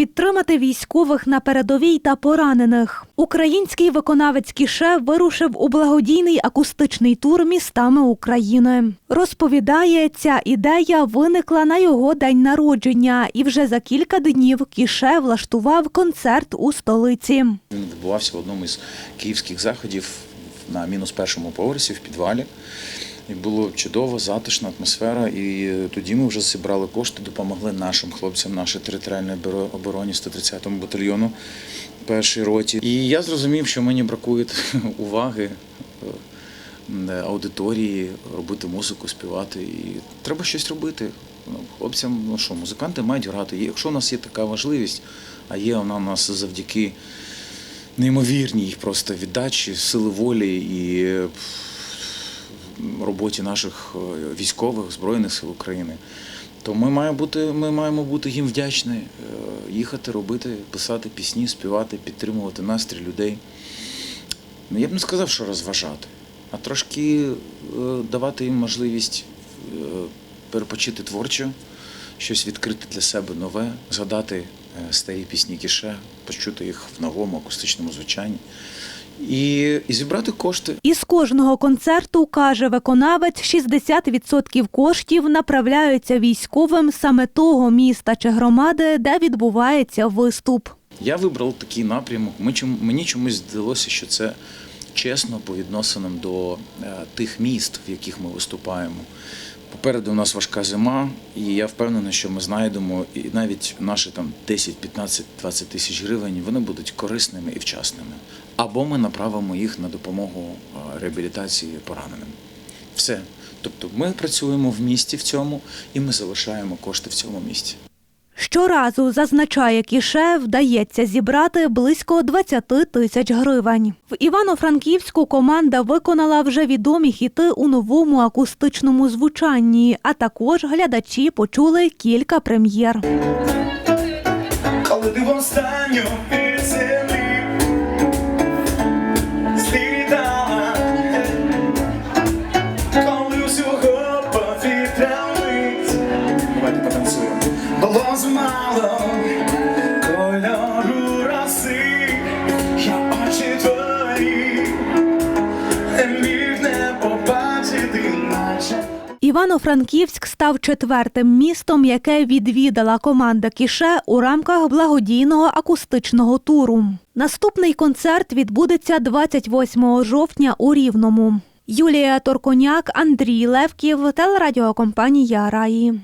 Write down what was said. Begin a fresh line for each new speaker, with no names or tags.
підтримати військових на передовій та поранених. Український виконавець Кіше вирушив у благодійний акустичний тур містами України. Розповідає, ця ідея виникла на його день народження, і вже за кілька днів Кіше влаштував концерт у столиці.
Він відбувався в одному із київських заходів на мінус першому поверсі в підвалі. І було чудово, затишна атмосфера. І тоді ми вже зібрали кошти, допомогли нашим хлопцям, нашій територіальній бюро- обороні 130-му батальйону першій роті. І я зрозумів, що мені бракує уваги. е, Аудиторії, робити музику, співати. І треба щось робити. Ну, Хлопцям, ну що, музиканти мають грати. І якщо у нас є така можливість, а є вона у нас завдяки неймовірній просто віддачі, сили волі і е, роботі наших е, військових Збройних сил України, то ми маємо бути, ми маємо бути їм вдячні, е, їхати, робити, писати пісні, співати, підтримувати настрій людей. Ну, я б не сказав, що розважати, а трошки давати їм можливість перепочити творчо, щось відкрити для себе нове, згадати старі пісні кіше, почути їх в новому акустичному звучанні і, і зібрати кошти.
Із кожного концерту, каже виконавець, 60% коштів направляються військовим саме того міста чи громади, де відбувається виступ.
Я вибрав такий напрямок. Мені чомусь здалося, що це чесно по відносинам до е, тих міст, в яких ми виступаємо. Попереду у нас важка зима, і я впевнений, що ми знайдемо і навіть наші там 10, 15, 20 тисяч гривень вони будуть корисними і вчасними. Або ми направимо їх на допомогу е, реабілітації пораненим. Все. Тобто ми працюємо в місті в цьому, і ми залишаємо кошти в цьому місті.
Щоразу, зазначає Кіше, вдається зібрати близько 20 тисяч гривень. В Івано-Франківську команда виконала вже відомі хіти у новому акустичному звучанні, а також глядачі почули кілька прем'єр.
Коли ти востанню із землі злітала. Було замало кольору роси, я очі твої міг не побачити, наче.
Івано-Франківськ став четвертим містом, яке відвідала команда Кіше у рамках благодійного акустичного туру. Наступний концерт відбудеться 28 жовтня у Рівному. Юлія Торконяк, Андрій Левків, телерадіокомпанія Раї.